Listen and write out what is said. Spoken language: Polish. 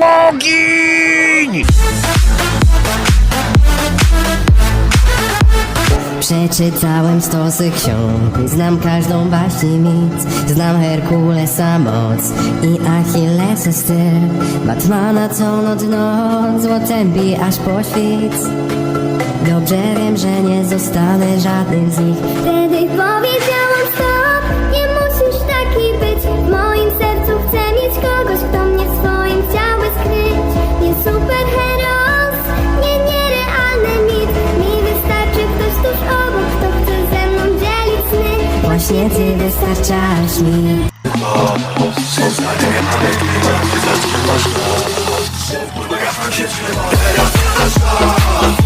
Logiń! Przeczytałem stosy ksiąg Znam każdą baśń i mit Znam Herkulesa moc I Achillesa styl. Batmana co noc noc Złotem bij aż po świt. Dobrze wiem, że nie zostanę żadnym z nich. Wtedy powiedziałam Właśnie ty wystarczasz mi. Teraz